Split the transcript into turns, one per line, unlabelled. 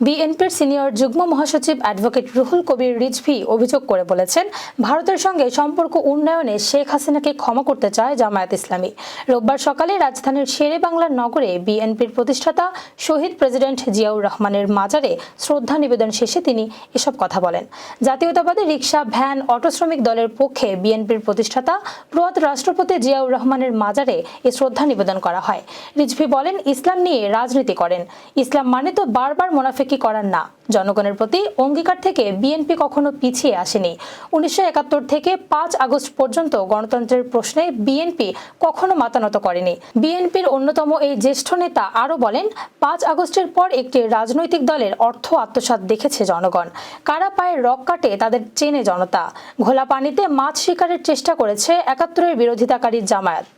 বিএনপির সিনিয়র যুগ্ম মহাসচিব অ্যাডভোকেট রুহুল কবির রিজভি অভিযোগ করে বলেছেন, ভারতের সঙ্গে সম্পর্ক উন্নয়নে শেখ হাসিনাকে ক্ষমা করতে চায় জামায়াত ইসলামী। রোববার সকালে রাজধানীর শেরে বাংলার নগরে বিএনপির প্রতিষ্ঠাতা শহীদ প্রেসিডেন্ট জিয়াউর রহমানের মাজারে শ্রদ্ধা নিবেদন শেষে তিনি এসব কথা বলেন। জাতীয়তাবাদী রিক্সা ভ্যান, অটো শ্রমিক দলের পক্ষে বিএনপির প্রতিষ্ঠাতা প্রয়াত রাষ্ট্রপতি জিয়াউর রহমানের মাজারে এ শ্রদ্ধা নিবেদন করা হয়। রিজভি বলেন, ইসলাম নিয়ে রাজনীতি করেন। ইসলাম মানে তো বারবার মোনাফেকি করার না। জনগণের প্রতি অঙ্গীকার থেকে বিএনপি কখনো পিছিয়ে আসেনি। উনিশশো একাত্তর থেকে পাঁচ আগস্ট পর্যন্ত গণতন্ত্রের প্রশ্নে বিএনপি কখনো মাতানত করেনি। বিএনপির অন্যতম এই জ্যেষ্ঠ নেতা আরও বলেন, পাঁচ আগস্টের পর একটি রাজনৈতিক দলের অর্থ আত্মসাৎ দেখেছে জনগণ। কারা পায়ের রক কাটে তাদের চেনে জনতা। ঘোলা পানিতে মাছ শিকারের চেষ্টা করেছে একাত্তরের বিরোধিতাকারী জামায়াত।